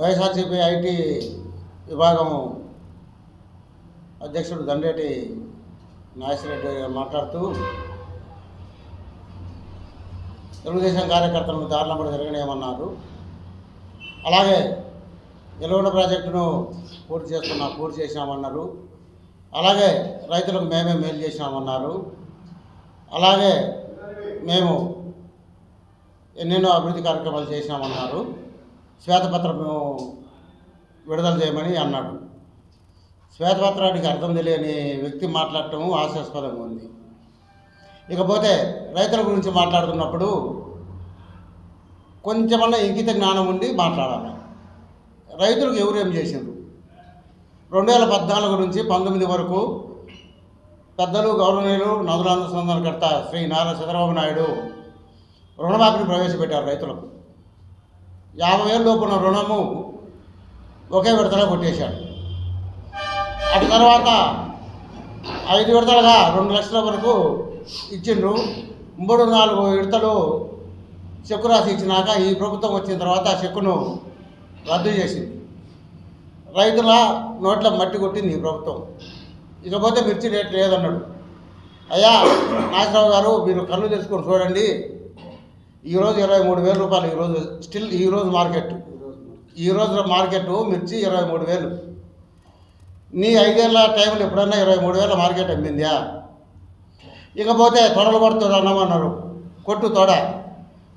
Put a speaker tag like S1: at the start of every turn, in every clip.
S1: YSRCP IT విభాగము అధ్యక్షుడు దండేటి నాగేశ్వరరెడ్డి గారు మాట్లాడుతూ తెలుగుదేశం కార్యకర్తలను దారుణం జరగనేమన్నారు అలాగే నిలవడ ప్రాజెక్టును పూర్తి చేస్తున్నా పూర్తి చేసినామన్నారు. అలాగే రైతులకు మేమే మేలు చేసినామన్నారు. అలాగే మేము ఎన్నెన్నో అభివృద్ధి కార్యక్రమాలు చేసినామన్నారు. శ్వేతపత్రం విడుదల చేయమని అన్నాడు. శ్వేతపత్రానికి అర్థం తెలియని వ్యక్తి మాట్లాడటం హాస్యాస్పదంగా ఉంది. ఇకపోతే రైతుల గురించి మాట్లాడుతున్నప్పుడు కొంచెమన్నా ఇంకిత జ్ఞానం ఉండి మాట్లాడాలి. రైతులకు ఎవరేం చేసిండ్రు? రెండు వేల పద్నాలుగు నుంచి పంతొమ్మిది వరకు పెద్దలు గౌరవనీయులు నదుల అనుసంధానకర్త శ్రీ నారా చంద్రబాబు నాయుడు రుణమాఫీని ప్రవేశపెట్టారు రైతులకు. యాభై వేలు లోపున రుణము ఒకే విడతలో కొట్టేశాడు. అటు తర్వాత ఐదు విడతలుగా రెండు లక్షల వరకు ఇచ్చిండ్రు. మూడు నాలుగు విడతలు చెక్కు రాసి ఇచ్చినాక ఈ ప్రభుత్వం వచ్చిన తర్వాత ఆ చెక్కును రద్దు చేసింది. రైతుల నోట్ల మట్టి కొట్టింది ఈ ప్రభుత్వం. ఇకపోతే మిర్చి రేట్ లేదన్నాడు. అయ్యా నాగరావు గారు మీరు కళ్ళు తెచ్చుకొని చూడండి. ఈరోజు ఇరవై మూడు వేల రూపాయలు ఈరోజు స్టిల్ ఈరోజు మార్కెట్. ఈరోజు మార్కెట్ మిర్చి ఇరవై మూడు వేలు. నీ ఐదేళ్ళ టైంలో ఎప్పుడన్నా ఇరవై మూడు వేల మార్కెట్ అమ్మిందా? ఇకపోతే తొడలు కొడుతుంది అన్నమన్నారు. కొట్టు తొడ.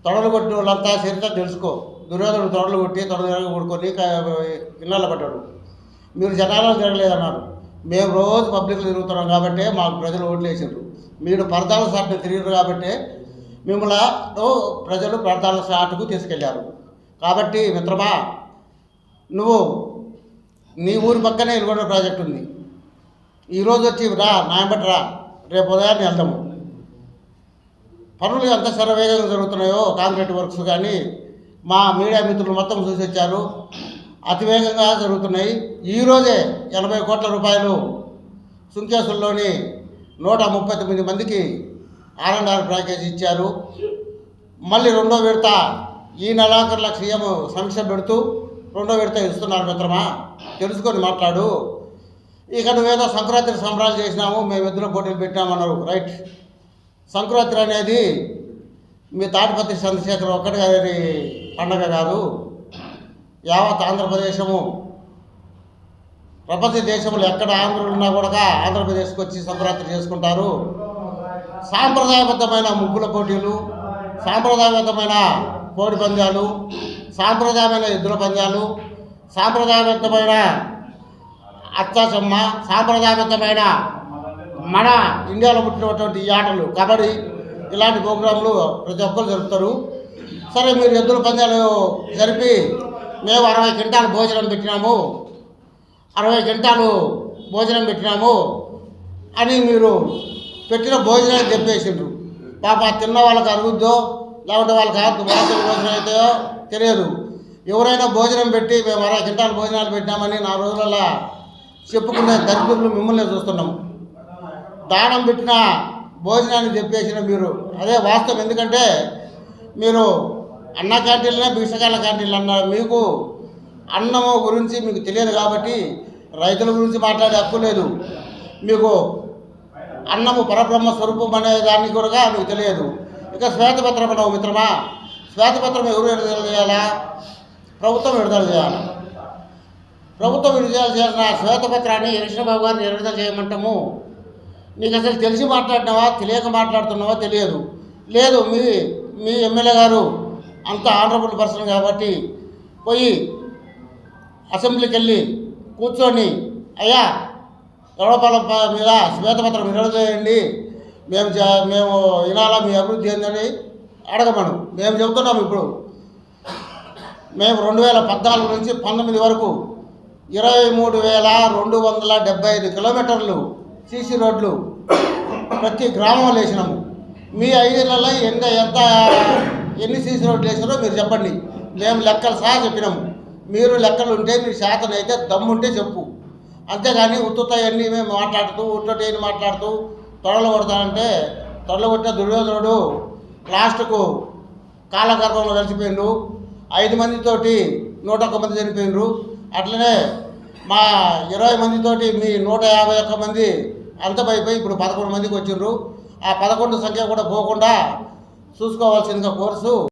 S1: తొడలు కొట్టిన వాళ్ళంతా చరిత్ర తెలుసుకో. దుర్యోధనుడు తొడలు కొట్టి తొడలు కొడుకొని ఇళ్ళ పడ్డాడు. మీరు జనాలు తిరగలేదన్నారు. మేము రోజు పబ్లిక్లో తిరుగుతున్నాం కాబట్టి మాకు ప్రజలు ఓట్లు వేసారు మీరు పరదాల సాటును తిరిగారు కాబట్టి మిమ్మల్ని ప్రజలు ప్రార్థనల సాటుకు తీసుకెళ్ళారు. కాబట్టి మిత్రమా నువ్వు నీ ఊరి పక్కనే ఎల్గొండ ప్రాజెక్ట్ ఉంది. ఈరోజు వచ్చి రా నాయబట్టి రా రేపు ఉదయాన్నే వెళ్దాము పనులు ఎంత శరవేగంగా జరుగుతున్నాయో కాంక్రీట్ వర్క్స్ కానీ మా మీడియా మిత్రులు మొత్తం చూసి వచ్చారు. అతివేగంగా జరుగుతున్నాయి. ఈరోజే ఎనభై కోట్ల రూపాయలు సుంకేసుల్లోని నూట ముప్పై తొమ్మిది మందికి ఆర్ ప్యాకేజ్ ఇచ్చారు మళ్ళీ రెండో విడత ఈ నెలాఖరులకు సీఎం సమీక్ష పెడుతూ రెండో విడత ఇస్తున్నారు మిత్రమా. తెలుసుకొని మాట్లాడు. ఇక నువ్వేదో సంక్రాంతి సంబరాలు చేసినాము మేము ఇద్దరు పోటీలు పెట్టామన్నారు రైట్. సంక్రాంతి అనేది మీ తాటిపత్రి చంద్రశేఖర్ ఒక్కటి గారి పండగ కాదు. యావత్ ఆంధ్రప్రదేశము ప్రపంచ దేశంలో ఎక్కడ ఆంధ్రులు ఉన్నా కూడా ఆంధ్రప్రదేశ్కి వచ్చి సంక్రాంతి చేసుకుంటారు. సాంప్రదాయబద్ధమైన ముగ్గుల పోటీలు సాంప్రదాయబద్ధమైన కోడి పందాలు సాంప్రదాయమైన ఎద్దుల పందాలు సాంప్రదాయబద్ధమైన అత్తాసమ్మ సాంప్రదాయబద్ధమైన మన ఇండియాలో పుట్టినటువంటి ఈ ఆటలు కబడ్డీ ఇలాంటి ప్రోగ్రాంలు ప్రతి ఒక్కరు జరుపుతారు. సరే మీరు ఎద్దుల పందాలు జరిపి మేము అరవై క్వింటాలు భోజనం పెట్టినాము. అరవై క్వింటాలు భోజనం పెట్టినాము అని మీరు పెట్టిన భోజనాలు చెప్పేసిండ్రు. పాప తిన్న వాళ్ళకి అరుగుద్దో లేకుంటే వాళ్ళకి వాసన భోజనం అవుతాయో తెలియదు. ఎవరైనా భోజనం పెట్టి మేము అరవై క్వింటాలు భోజనాలు పెట్టామని నా రోజులలో చెప్పుకునే దరిద్రులు మిమ్మల్ని చూస్తున్నాము దానం పెట్టిన భోజనాన్ని చెప్పేసిన మీరు. అదే వాస్తవం. ఎందుకంటే మీరు అన్న క్యాంటీన్లనే భిక్షకాల క్యాంటీన్లు అన్నారు. మీకు అన్నము గురించి మీకు తెలియదు కాబట్టి రైతుల గురించి మాట్లాడే హక్కు లేదు. మీకు అన్నము పరబ్రహ్మ స్వరూపం అనే దాన్ని కూడా మీకు తెలియదు. ఇక శ్వేతపత్రం అన్నావు మిత్రమా? శ్వేతపత్రం ఎవరు విడుదల చేయాలా? ప్రభుత్వం విడుదల చేయాలి. ప్రభుత్వం విడుదల చేసిన శ్వేతపత్రాన్ని బాబు గారిని విడుదల చేయమంటాము? నీకు అసలు తెలిసి మాట్లాడినావా? తెలియక మాట్లాడుతున్నావా? తెలియదు. లేదు మీ మీ ఎమ్మెల్యే గారు అంత ఆనరబుల్ పర్సన్ కాబట్టి పోయి అసెంబ్లీకి వెళ్ళి కూర్చొని అయ్యా గౌడపాల మీద శ్వేతపత్రం విడుదల చేయండి. మేము జ- మేము వినాలా మీ అభివృద్ధి ఏందని అడగమను. మేము చెబుతున్నాం ఇప్పుడు. మేము రెండు వేల పద్నాలుగు నుంచి పంతొమ్మిది వరకు ఇరవై మూడు వేల రెండు వందల డెబ్బై ఐదు కిలోమీటర్లు సీసీ రోడ్లు ప్రతి గ్రామంలో వేసినాము. మీ ఐదేళ్ళలో ఎంత ఎంత ఎన్ని సీసీ రోడ్లు వేసారో మీరు చెప్పండి. మేము లెక్కలు సహా చెప్పినాము. మీరు లెక్కలు ఉంటే మీ శాతం అయితే దమ్ముంటే చెప్పు. అంతేగాని ఉత్తుతాయన్నీ మేము మాట్లాడుతూ ఉట్టేని మాట్లాడుతూ తొడలు కొడతానంటే తొడలు కొట్టిన దుర్యోధనుడు లాస్ట్కు కాలగర్భంలో కలిసిపోయిండు. ఐదు మందితోటి నూట ఒక్క మంది చనిపోయినరు అట్లనే మా ఇరవై మందితోటి మీ నూట యాభై ఒక్క మంది అంతమైపోయి ఇప్పుడు పదకొండు మందికి వచ్చిండ్రు. ఆ పదకొండు సంఖ్య కూడా పోకుండా చూసుకోవాల్సిందిగా కోర్సు